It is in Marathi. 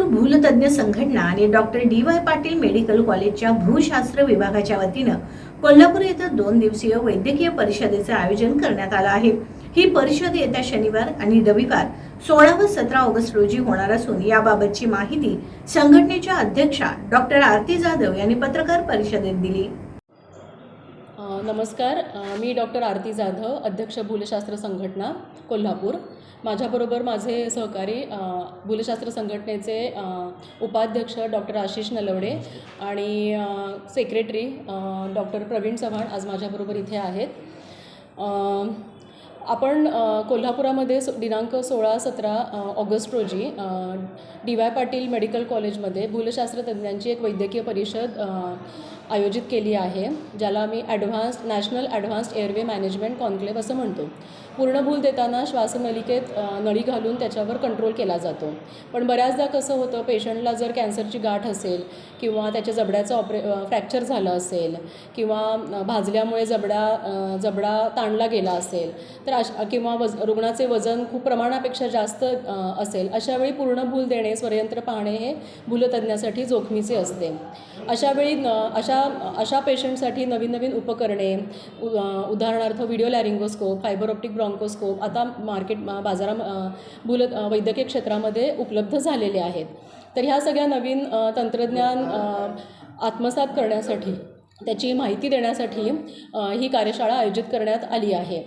कोल्हापूर भूलतज्ञ संघटना आणि doctor D Y Patil medical कॉलेजच्या भूशास्त्र विभागाच्या वतीनं कोल्हापूर येथे दोन दिवसीय वैद्यकीय परिषदेचे आयोजन करण्यात आलं आहे. ही परिषद येत्या शनिवार आणि रविवार सोळा व सतरा ऑगस्ट रोजी होणार असून याबाबतची माहिती संघटनेच्या अध्यक्षा डॉक्टर आरती जाधव यांनी पत्रकार परिषदेत दिली. नमस्कार. मी डॉक्टर आरती जाधव अध्यक्ष भूलशास्त्र संघटना कोल्हापूर. माझ्याबरोबर माझे सहकारी भूलशास्त्र संघटनेचे उपाध्यक्ष डॉक्टर आशिष नलवडे आणि सेक्रेटरी डॉक्टर प्रवीण चव्हाण आज माझ्याबरोबर इथे आहेत. आपण कोल्हापुरामध्ये सो दिनांक सोळा सतरा ऑगस्ट रोजी डी वाय पाटील मेडिकल कॉलेजमध्ये भूलशास्त्र तज्ज्ञांची एक वैद्यकीय परिषद आयोजित केली आहे ज्याला मी advanced national advanced airway management conclave असं म्हणतो. पूर्ण भूल देताना श्वासनलिकेत नळी घालून त्याच्यावर कंट्रोल केला जातो. पण बऱ्याचदा कसं होतं पेशंटला जर कॅन्सरची गाठ असेल किंवा त्याच्या जबड्याचं ऑपरे फ्रॅक्चर झालं असेल किंवा भाजल्यामुळे जबडा जबडा ताणला गेला असेल तर अश किंवा वज रुग्णाचे वजन खूप प्रमाणापेक्षा जास्त असेल अशावेळी पूर्ण भूल देणे स्वरयंत्र पाहणे हे भूलतज्ञासाठी जोखमीचे असते. अशावेळी न अशा अशा पेशंटसाठी नवीन नवीन उपकरणे उ उदाहरणार्थ video laryngoscope fibre optic bronchoscope आता मार्केट बाजारा भूल वैद्यकीय क्षेत्रामध्ये उपलब्ध झालेले आहेत. तर ह्या सगळ्या नवीन तंत्रज्ञान आत्मसात करण्यासाठी त्याची माहिती देण्यासाठी ही कार्यशाळा आयोजित करण्यात आली आहे.